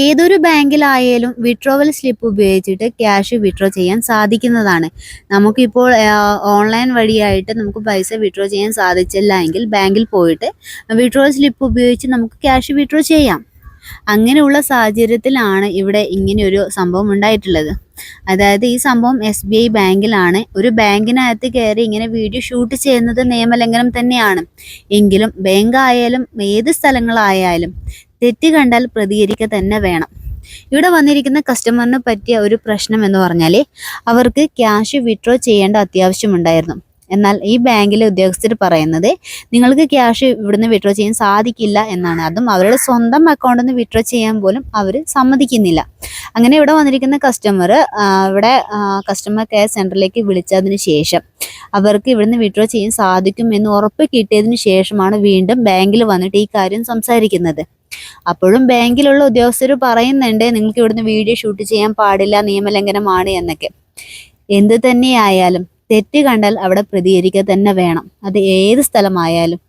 ഏതൊരു ബാങ്കിലായാലും withdrawal slip ഉപയോഗിച്ചിട്ട് ക്യാഷ് വിഡ്രോ ചെയ്യാൻ സാധിക്കുന്നതാണ്. നമുക്കിപ്പോൾ ഓൺലൈൻ വഴിയായിട്ട് നമുക്ക് പൈസ വിഡ്രോ ചെയ്യാൻ സാധിച്ചില്ല എങ്കിൽ ബാങ്കിൽ പോയിട്ട് വിഡ്രോവൽ സ്ലിപ്പ് ഉപയോഗിച്ച് നമുക്ക് ക്യാഷ് വിഡ്രോ ചെയ്യാം. അങ്ങനെയുള്ള സാഹചര്യത്തിലാണ് ഇവിടെ ഇങ്ങനെയൊരു സംഭവം ഉണ്ടായിട്ടുള്ളത്. അതായത് ഈ സംഭവം എസ് ബി ഐ ബാങ്കിലാണ്. ഒരു ബാങ്കിനകത്ത് കയറി ഇങ്ങനെ വീഡിയോ ഷൂട്ട് ചെയ്യുന്നത് നിയമലംഘനം തന്നെയാണ്. എങ്കിലും ബാങ്ക് ആയാലും ഏത് സ്ഥലങ്ങളായാലും തെറ്റ് കണ്ടാൽ പ്രതികരിക്കുക തന്നെ വേണം. ഇവിടെ വന്നിരിക്കുന്ന കസ്റ്റമറിന് പറ്റിയ ഒരു പ്രശ്നം എന്ന് പറഞ്ഞാൽ അവർക്ക് ക്യാഷ് വിഡ്രോ ചെയ്യേണ്ട അത്യാവശ്യമുണ്ടായിരുന്നു എന്നാൽ ഈ ബാങ്കിലെ ഉദ്യോഗസ്ഥർ പറയുന്നത് നിങ്ങൾക്ക് ക്യാഷ് ഇവിടുന്ന് വിഡ്രോ ചെയ്യാൻ സാധിക്കില്ല എന്നാണ്. അതും അവരുടെ സ്വന്തം അക്കൗണ്ടിൽ നിന്ന് വിഡ്രോ ചെയ്യാൻ പോലും അവർ സമ്മതിക്കുന്നില്ല. അങ്ങനെ ഇവിടെ വന്നിരിക്കുന്ന കസ്റ്റമർ ഇവിടെ കസ്റ്റമർ കെയർ സെന്ററിലേക്ക് വിളിച്ചതിന് ശേഷം അവർക്ക് ഇവിടുന്ന് വിഡ്രോ ചെയ്യാൻ സാധിക്കും എന്ന് ഉറപ്പ് കിട്ടിയതിന് ശേഷമാണ് വീണ്ടും ബാങ്കിൽ വന്നിട്ട് ഈ കാര്യം സംസാരിക്കുന്നത്. അപ്പോഴും ബാങ്കിലുള്ള ഉദ്യോഗസ്ഥർ പറയുന്നുണ്ട് നിങ്ങൾക്ക് ഇവിടുന്ന് വീഡിയോ ഷൂട്ട് ചെയ്യാൻ പാടില്ല നിയമലംഘനമാണ് എന്നൊക്കെ. എന്ത് തന്നെയായാലും തെറ്റ് കണ്ടാൽ അവിടെ പ്രതികരിക്കുക തന്നെ വേണം. അത് ഏത് സ്ഥലമായാലും.